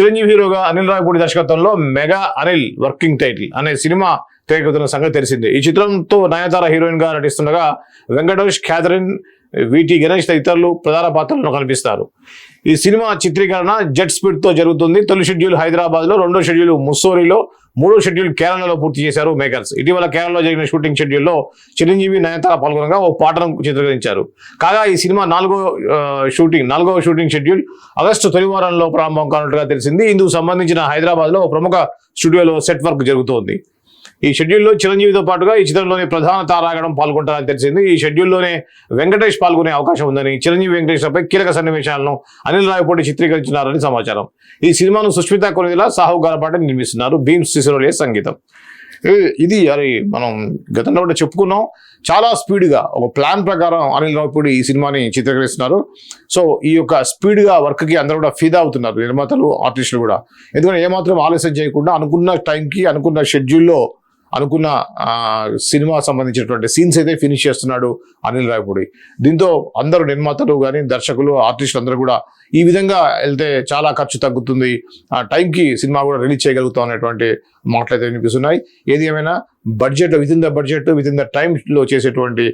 చిరంజీవి హీరోగా అనిల్ రాయపూడి దర్శకత్వంలో mega Anil working title అనే సినిమా తెరకెక్కుతున్న సంగతి తెలిసిందే. ఈ చిత్రంతో నయనతార హీరోయిన్గా నటిస్తుండగా వెంకటేష్ క్యాథరిన్ విటి గణేష్ తదితరులు ప్రధాన పాత్రలను కనిపిస్తారు. ఈ సినిమా చిత్రీకరణ జెట్ స్పీడ్తో జరుగుతుంది. తొలి షెడ్యూల్ హైదరాబాద్లో రెండో షెడ్యూల్ ముస్సోరిలో మూడో షెడ్యూల్ కేరళలో పూర్తి చేశారు మేకర్స్. ఇటీవల కేరళలో జరిగిన షూటింగ్ షెడ్యూల్లో చిరంజీవి నయనతార పాల్గొనగా ఓ పాటను చిత్రీకరించారు. కాగా ఈ సినిమా నాలుగో షూటింగ్ నాలుగో షూటింగ్ షెడ్యూల్ ఆగస్టు తొలి వారంలో ప్రారంభం కానున్నట్టుగా తెలిసింది. ఇందుకు సంబంధించిన హైదరాబాద్లో ప్రముఖ స్టూడియోలో సెట్ వర్క్ జరుగుతోంది. ఈ షెడ్యూల్లో చిరంజీవితో పాటుగా ఈ చిత్రంలోని ప్రధాన తారాగణం పాల్గొంటారని తెలిసింది. ఈ షెడ్యూల్లోనే వెంకటేష్ పాల్గొనే అవకాశం ఉందని చిరంజీవి వెంకటేష్లపై కీలక సన్నివేశాలను అనిల్ రాయపూడి చిత్రీకరించినారని సమాచారం. ఈ సినిమాను సుష్మిత కొనిదిలా సాహు గారపాటి నిర్మిస్తున్నారు. భీమ్స్ సిసోలియా సంగీతం. ఇది- అది మనం గతంలో కూడా చెప్పుకున్నాం. చాలా స్పీడ్గా ఒక ప్లాన్ ప్రకారం అనిల్ రావుపూడి ఈ సినిమాని చిత్రీకరిస్తున్నారు. సో ఈ యొక్క స్పీడ్గా వర్క్కి అందరూ కూడా ఫీదా అవుతున్నారు నిర్మాతలు ఆర్టిస్టులు కూడా. ఎందుకంటే ఏమాత్రం ఆలస్యం చేయకుండా అనుకున్న టైంకి అనుకున్న షెడ్యూల్లో అనుకున్న సినిమా సంబంధించినటువంటి సీన్స్ అయితే ఫినిష్ చేస్తున్నాడు అనిల్ రాయపూడి దీంతో అందరూ నిర్మాతలు కానీ దర్శకులు ఆర్టిస్టులు అందరూ కూడా ఈ విధంగా వెళ్తే చాలా ఖర్చు తగ్గుతుంది. ఆ టైంకి సినిమా కూడా రిలీజ్ చేయగలుగుతాం అనేటువంటి మాటలు అయితే వినిపిస్తున్నాయి. ఏది ఏమైనా budget within the budget within the టైంలో చేసేటువంటి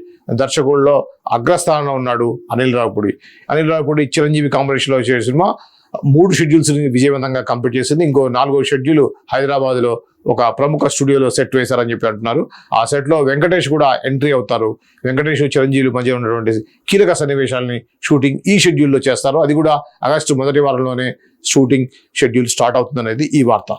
దర్శకుల్లో అగ్రస్థానంలో ఉన్నాడు అనిల్ రావుపూడి. అనిల్ రావుపూడి చిరంజీవి కాంబినేషన్లో చేసే సినిమా మూడు షెడ్యూల్స్ విజయవంతంగా కంప్లీట్ చేసింది. ఇంకో నాలుగో షెడ్యూల్ హైదరాబాద్లో ఒక ప్రముఖ స్టూడియోలో సెట్ వేశారని చెప్పి అంటున్నారు. ఆ సెట్లో వెంకటేష్ కూడా ఎంట్రీ అవుతారు. వెంకటేష్ చిరంజీవి మధ్య ఉన్నటువంటి కీలక సన్నివేశాలని షూటింగ్ ఈ షెడ్యూల్లో చేస్తారు. అది కూడా ఆగస్టు మొదటి వారంలోనే షూటింగ్ షెడ్యూల్ స్టార్ట్ అవుతుంది అనేది ఈ వార్త.